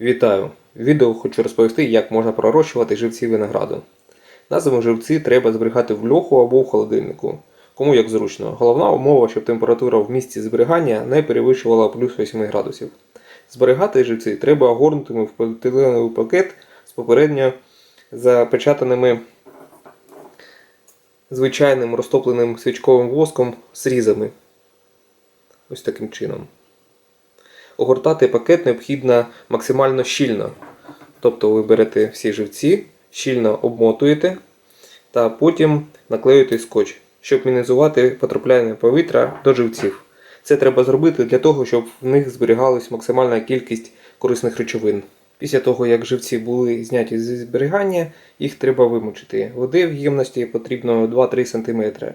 Вітаю! Відео хочу розповісти, як можна пророщувати живці винограду. На зиму живці треба зберігати в льоху або в холодильнику. Кому як зручно. Головна умова, щоб температура в місці зберігання не перевищувала плюс 8 градусів. Зберігати живці треба огорнутими в поліетиленовий пакет з попередньо запечатаними звичайним розтопленим свічковим воском зрізами. Ось таким чином. Огортати пакет необхідно максимально щільно. Тобто ви берете всі живці, щільно обмотуєте та потім наклеюєте скотч, щоб мінізувати потрапляння повітря до живців. Це треба зробити для того, щоб в них зберігалась максимальна кількість корисних речовин. Після того, як живці були зняті зі зберігання, їх треба вимочити. Води в ємності потрібно 2-3 см.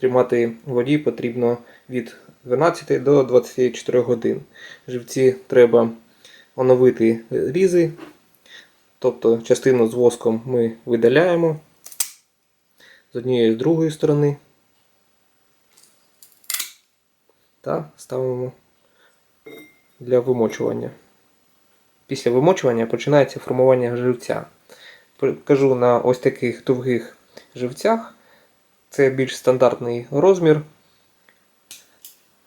Тримати воді потрібно від 12 до 24 годин. Живці треба оновити різи, тобто частину з воском ми видаляємо з однієї з другої сторони та ставимо для вимочування. Після вимочування починається формування живця. Кажу на ось таких довгих живцях. Це більш стандартний розмір.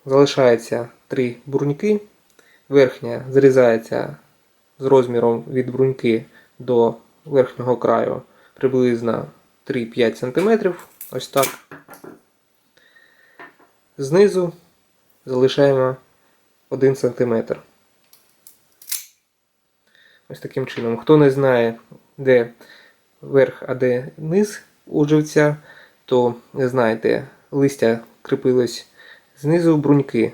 Залишається три бруньки. Верхня зрізається з розміром від бруньки до верхнього краю приблизно 3-5 см. Ось так. Знизу залишаємо 1 см. Ось таким чином. Хто не знає, де верх, а де низ у живця, то знаєте, листя кріпилось знизу бруньки.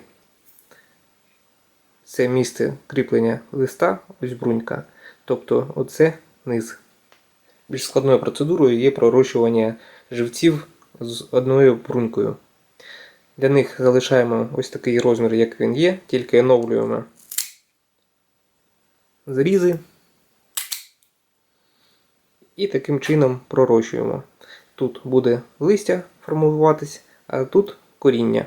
Це місце кріплення листа, ось брунька. Тобто оце низ. Більш складною процедурою є пророщування живців з одною брунькою. Для них залишаємо ось такий розмір, як він є, тільки оновлюємо зрізи. І таким чином пророщуємо. Тут буде листя формуватись, а тут коріння.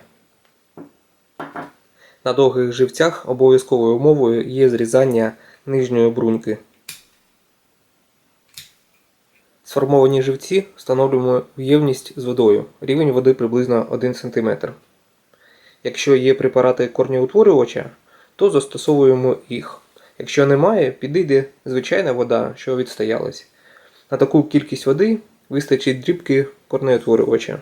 На довгих живцях обов'язковою умовою є зрізання нижньої бруньки. Сформовані живці встановлюємо в ємність з водою. Рівень води приблизно 1 см. Якщо є препарати корнеутворювача, то застосовуємо їх. Якщо немає, підійде звичайна вода, що відстоялась. На таку кількість води вистачить дрібки корнеутворювача.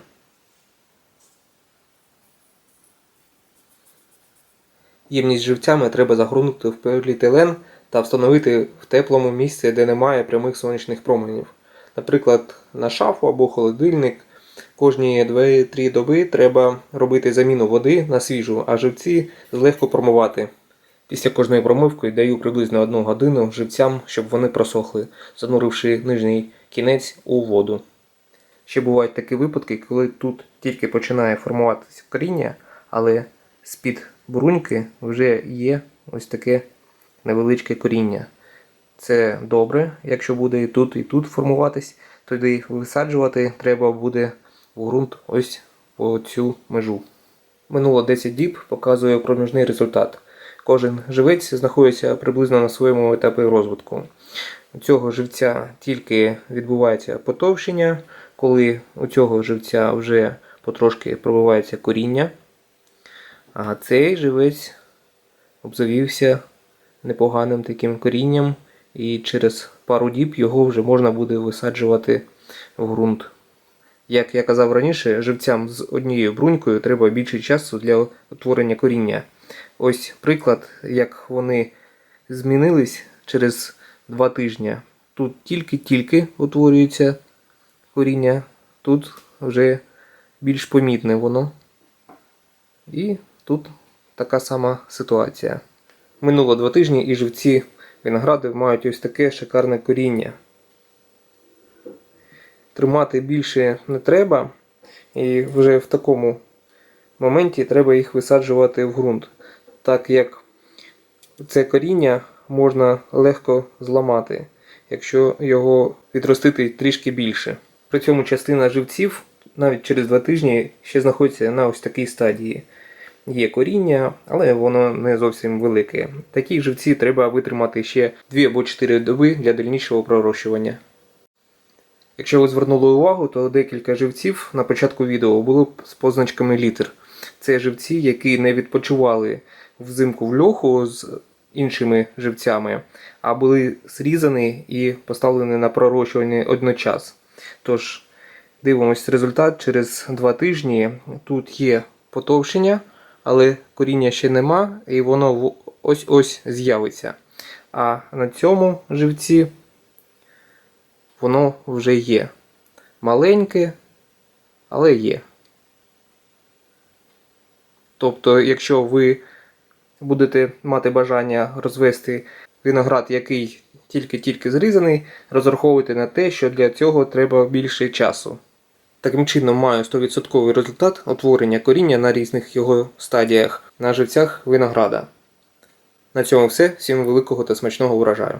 Ємність живцями треба загорнути в поліетилен та встановити в теплому місці, де немає прямих сонячних променів. Наприклад, на шафу або холодильник. Кожні 2-3 доби треба робити заміну води на свіжу, а живці злегко промивати. Після кожної промивки даю приблизно 1 годину живцям, щоб вони просохли, зануривши нижній кінець у воду. Ще бувають такі випадки, коли тут тільки починає формуватися коріння, але з-під бруньки вже є ось таке невеличке коріння. Це добре, якщо буде і тут, і тут формуватись, тоді висаджувати треба буде в ґрунт ось по цю межу. Минуло 10 діб, показує проміжний результат. Кожен живець знаходиться приблизно на своєму етапі розвитку. У цього живця тільки відбувається потовщення, коли у цього живця вже потрошки пробивається коріння. А цей живець обзавівся непоганим таким корінням, і через пару діб його вже можна буде висаджувати в ґрунт. Як я казав раніше, живцям з однією брунькою треба більше часу для утворення коріння. Ось приклад, як вони змінились через два тижні. Тут тільки-тільки утворюється коріння, тут вже більш помітне воно. І тут така сама ситуація. Минуло два тижні і живці винограду мають ось таке шикарне коріння. Тримати більше не треба, і вже в такому моменті треба їх висаджувати в ґрунт, так як це коріння можна легко зламати, якщо його відростити трішки більше. При цьому частина живців навіть через два тижні ще знаходиться на ось такій стадії. є коріння, але воно не зовсім велике. Такі живці треба витримати ще 2 або 4 доби для дальнішого пророщування. Якщо ви звернули увагу, то декілька живців на початку відео було з позначками літер. Це живці, які не відпочивали взимку в льоху з іншими живцями, а були зрізані і поставлені на пророщування одночас. Тож, дивимось результат через два тижні. Тут є потовщення, але коріння ще нема, і воно ось-ось з'явиться. А на цьому живці воно вже є. Маленьке, але є. Тобто, якщо ви будете мати бажання розвести виноград, який тільки-тільки зрізаний, розраховуйте на те, що для цього треба більше часу. Таким чином маю 100% результат утворення коріння на різних його стадіях на живцях винограда. На цьому все. Всім великого та смачного урожаю!